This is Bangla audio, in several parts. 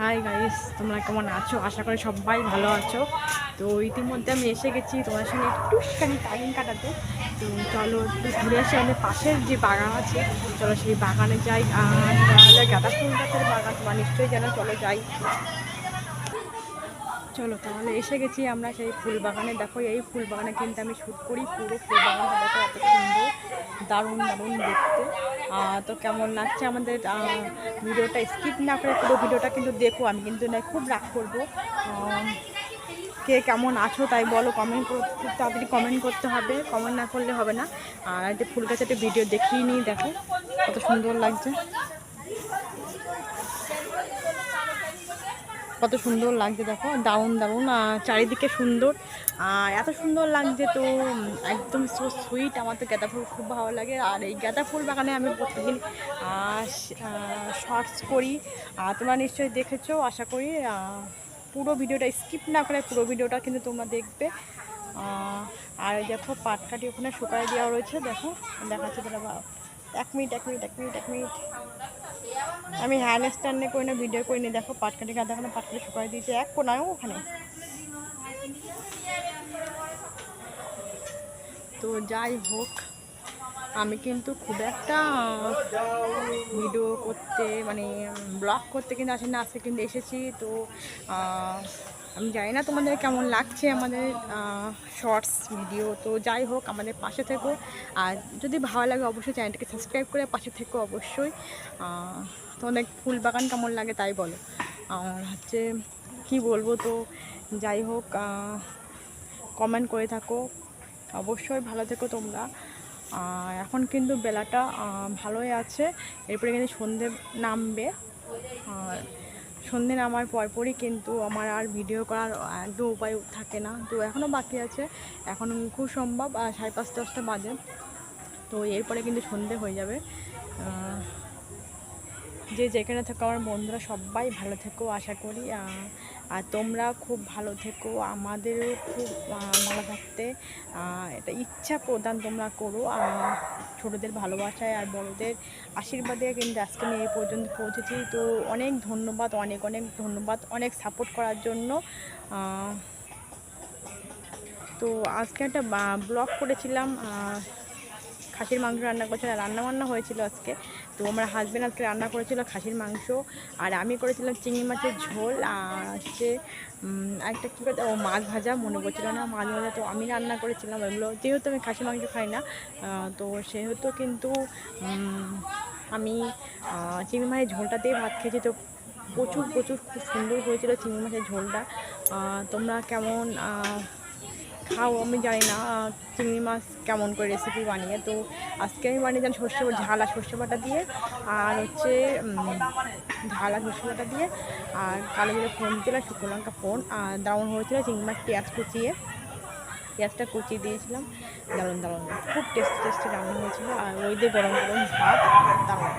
হাই গাইস, তোমরা কেমন আছো? আশা করি সবাই ভালো আছো। তো ইতিমধ্যে আমি এসে গেছি তোমার সঙ্গে একটুখানি টাইম কাটাতে। তো চলো একটু ঘুরে আসি, আমাদের পাশের যে বাগান আছে, চলো সেই বাগানে যাই। আর গাঁদা ফুল গাছের বাগান, তোমার নিশ্চয়ই যেন চলো যাই। চলো তাহলে এসে গেছি আমরা সেই ফুল বাগানে। দেখো, এই ফুল বাগানে কিন্তু আমি শ্যুট করি, পুরো ফুল বাগানটা দেখো, এত সুন্দর, দারুণ দারুণ দেখতে। তো কেমন লাগছে আমাদের ভিডিওটা? স্কিপ না করে পুরো ভিডিওটা কিন্তু দেখো, আমি কিন্তু না খুব রাগ করব। কে কেমন আছো তাই বলো কমেন্ট খুব তাড়াতাড়ি কমেন্ট করতে হবে কমেন্ট না করলে হবে না। আর একটা ফুল গাছে একটা ভিডিও দেখিয়ে নিই, দেখো, কত সুন্দর লাগছে। কত সুন্দর লাগছে, দেখো, দারুণ দারুণ চারিদিকে সুন্দর। আর এত সুন্দর লাগছে তো একদম সো সুইট আমার তো গাঁদা ফুল খুব ভালো লাগে। আর এই গাঁদা ফুল বাগানে আমি প্রত্যেকদিন শর্টস করি। তোমরা নিশ্চয়ই দেখেছ, আশা করি পুরো ভিডিওটা স্কিপ না করে পুরো ভিডিওটা কিন্তু তোমরা দেখবে। আর দেখো পাটকাটি ওখানে শুকায় দেওয়া রয়েছে, দেখো, দেখাচ্ছে তোরা এক মিনিট এক মিনিট এক মিনিট এক মিনিট। আমি হ্যান্ড স্ট্যান্ডে করি না ভিডিও করি না, দেখো পাটকাটি গাঁদা ওখানে পাটকাটি শুকায় দিয়েছে, এক কোনায় ওখানে। তো যাই হোক, আমি কিন্তু খুব একটা ভিডিও করতে মানে ব্লগ করতে কিন্তু আসি না আজকে কিন্তু এসেছি, তো আমি জানি না তোমাদের কেমন লাগছে আমাদের শর্টস ভিডিও তো যাই হোক আমাদের পাশে থেকো। আর যদি ভালো লাগে অবশ্যই চ্যানেলটাকে সাবস্ক্রাইব করে পাশে থেকো অবশ্যই। তোমাদের ফুল বাগান কেমন লাগে তাই বলো। আর হচ্ছে কি বলব তো, যাই হোক কমেন্ট করে থাকো। অবশ্যই ভালো থেকো তোমরা। এখন কিন্তু বেলাটা ভালোই আছে। এরপরে কিন্তু সন্ধে নামবে। আর সন্ধে নামার পরপরই কিন্তু আমার আর ভিডিও করার একদম উপায় থাকে না। তো এখনও বাকি আছে। এখন খুব সম্ভব সাড়ে পাঁচটা, দশটা বাজে। তো এরপরে কিন্তু সন্ধে হয়ে যাবে। যে যেখানে থাকো, আমার বন্ধুরা সবাই ভালো থেকো, আশা করি। আর তোমরা খুব ভালো থেকো। আমাদেরও খুব ভালো থাকতে। এটা ইচ্ছা প্রদান তোমরা করো। আহ, ছোটদের ভালোবাসায় আর বড়দের আশীর্বাদে কিন্তু আজকে আমি এই পর্যন্ত পৌঁছেছি। তো অনেক ধন্যবাদ অনেক অনেক ধন্যবাদ অনেক সাপোর্ট করার জন্য। তো আজকে একটা ব্লগ করেছিলাম। খাসির মাংস রান্না করেছিলাম রান্না বান্না হয়েছিল আজকে। তো আমার হাজব্যান্ড আজকে রান্না করেছিল খাসির মাংস, আর আমি করেছিলাম চিংড়ি মাছের ঝোল, আর হচ্ছে আরেকটা কী করতে ও মাছ ভাজা মনে পড়ছিল না, মাছ ভাজা তো আমি রান্না করেছিলাম ওগুলো। যেহেতু আমি খাসির মাংস খাই না তো সেহেতু কিন্তু আমি চিংড়ি মাছের ঝোলটা দিয়ে ভাত খেয়েছি। তো প্রচুর প্রচুর খুব সুন্দর হয়েছিল চিংড়ি মাছের ঝোলটা। তোমরা কেমন খাও, আমি জানি না চিংড়ি মাছ কেমন করে রেসিপি বানিয়ে। তো আজকে আমি বানিয়ে জানি সর্ষে ঝাল আর সর্ষে বাটা দিয়ে, আর হচ্ছে ঝাল আর সর্ষে বাটা দিয়ে, আর কালো জিরে ফোন দিয়েছিলাম শুকনো লঙ্কা ফোন আর দারুণ হয়েছিল চিংড়ি মাছ পেঁয়াজ কুচিয়ে। পেঁয়াজটা কুচিয়ে দিয়েছিলাম, দারুণ দারুণ, খুব টেস্টি টেস্টি রান্না হয়েছিল, আর ওই দিয়ে গরম গরম ভাত, দারুণ।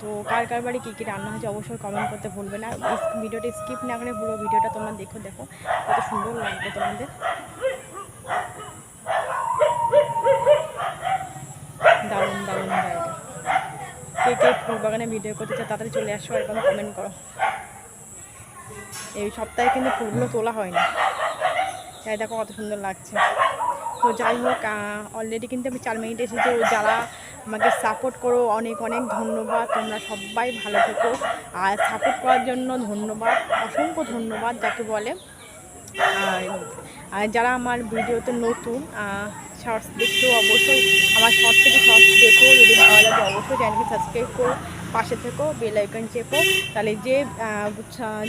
তো কার কার বাড়ি কী কী রান্না হয়েছে অবশ্যই কমেন্ট করতে ভুলবে না। ভিডিওটা স্কিপ না করে পুরো ভিডিওটা তোমরা দেখো দেখো। কত সুন্দর লাগবে তোমাদের দারুণ দারুণ জায়গা কে ফুল বাগানে ভিডিও করতে চায় তাড়াতাড়ি চলে আসো একদম কমেন্ট করো। এই সপ্তাহে কিন্তু ফুলগুলো তোলা হয়নি। তাই দেখো কত সুন্দর লাগছে। তো যাই হোক অলরেডি কিন্তু আমি চার মিনিট এসেছি। যারা আমাকে সাপোর্ট করো, অনেক অনেক ধন্যবাদ। তোমরা সবাই ভালো থেকো। আর সাপোর্ট করার জন্য ধন্যবাদ, অসংখ্য ধন্যবাদ, যাকে বলে। আর যারা আমার ভিডিওতে নতুন শর্টস দেখছ অবশ্যই আমার শর্ট থেকে শর্টস দেখো, যদি ভালো লাগে অবশ্যই চ্যানেলকে সাবস্ক্রাইব করো, পাশে থেকো বেল আইকন চেপো, তাহলে যে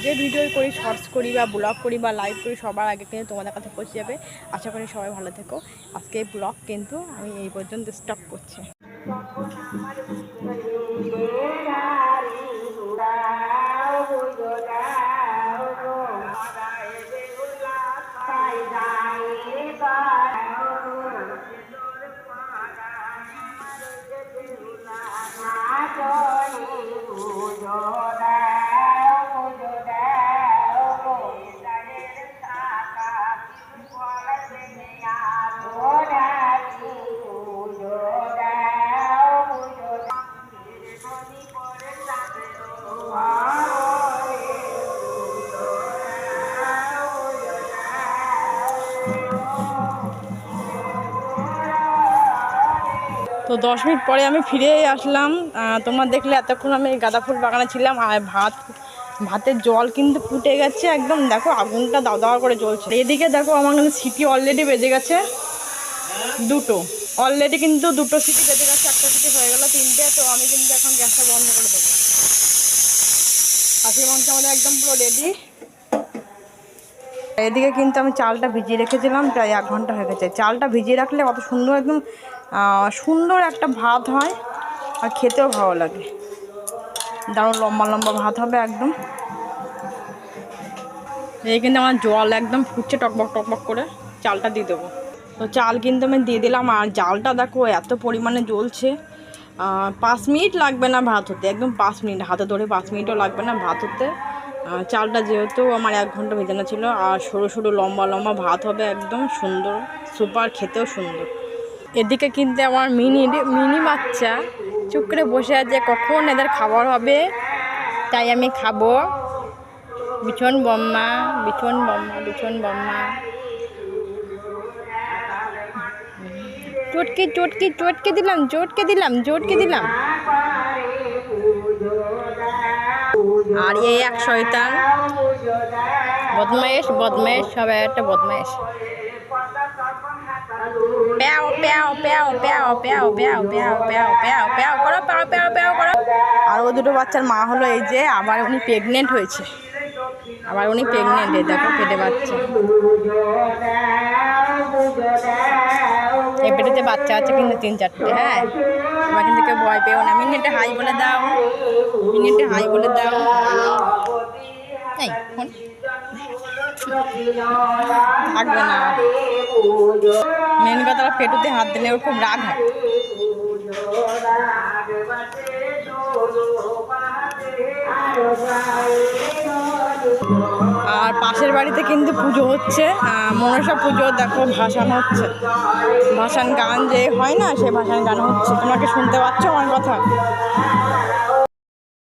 যে ভিডিও করি শর্টস করি বা ব্লগ করি বা লাইভ করি, সবার আগে কিন্তু তোমাদের কাছে পৌঁছে যাবে। আশা করি সবাই ভালো থেকো। আজকে ব্লগ কিন্তু আমি এই পর্যন্ত স্টপ করছি। তো দশ মিনিট পরে আমি ফিরে আসলাম। তোমরা দেখলে এতক্ষণ আমি গাঁদা ফুল বাগানে ছিলাম আর ভাত, ভাতের জল কিন্তু ফুটে গেছে একদম। দেখো আগুনটা দাও দাওয়া করে জ্বলছে। এদিকে দেখো আমার কিন্তু সিটি অলরেডি বেজে গেছে দুটো। অলরেডি কিন্তু দুটো সিটি বেজে গেছে, একটা সিটি হয়ে গেল তিনটে, তো আমি কিন্তু এখন গ্যাসটা বন্ধ করে দেবো। খাসির মাংস আমাদের একদম পুরো রেডি এদিকে কিন্তু আমি চালটা ভিজিয়ে রেখেছিলাম, প্রায় এক ঘণ্টা হয়ে গেছে। চালটা ভিজিয়ে রাখলে কত সুন্দর একদম সুন্দর একটা ভাত হয় আর খেতেও ভালো লাগে। দারুণ লম্বা লম্বা ভাত হবে একদম। এই কিন্তু আমার জল একদম ফুটছে টকবক টকবক করে, চালটা দিয়ে দেবো। তো চাল কিন্তু আমি দিয়ে দিলাম, আর জালটা দেখো এত পরিমাণে জ্বলছে। পাঁচ মিনিট লাগবে না ভাত হতে, একদম পাঁচ মিনিট, হাতে ধরে পাঁচ মিনিটও লাগবে না ভাত হতে। চালটা যেহেতু আমার এক ঘণ্টা ভেজানো ছিল, আর সরু সরু লম্বা লম্বা ভাত হবে একদম সুন্দর, সুপার খেতেও সুন্দর। এদিকে কিন্তু আমার মিনি মিনি বাচ্চা চুপ করে বসে আছে, কখন এদের খাবার হবে? তাই আমি খাব। বিছন বম্মা বিছন বম্মা বিছন বম্মা। চটকে চটকে চটকে দিলাম চটকে দিলাম চটকে দিলাম। আর এই এক শয়তান বদমাইশ বদমাইশ সবাই একটা প্যাও করো প্যাও করো আর ও দুটো বাচ্চার মা হলো এই যে আবার উনি প্রেগনেন্ট হয়েছে আবার উনি প্রেগনেন্ট দেখো পেটে বাচ্চা পেটেতে বাচ্চা আছে কিন্তু তিন চারটে। হ্যাঁ? তোমার কিন্তু কেউ ভয় পেও না। মিনিটে হাই বলে দাও। মিনিটে হাই বলে দাও। এই থাকবে না। মেন কথা পেটুতে হাত দিলে ওর খুব রাগ হয়। আর পাশের বাড়িতে কিন্তু পুজো হচ্ছে। মনসা পুজো, দেখো, ভাসান হচ্ছে। ভাসান গান যে হয় না, সে ভাসান গান হচ্ছে। তোমাকে শুনতে পাচ্ছ আমার কথা?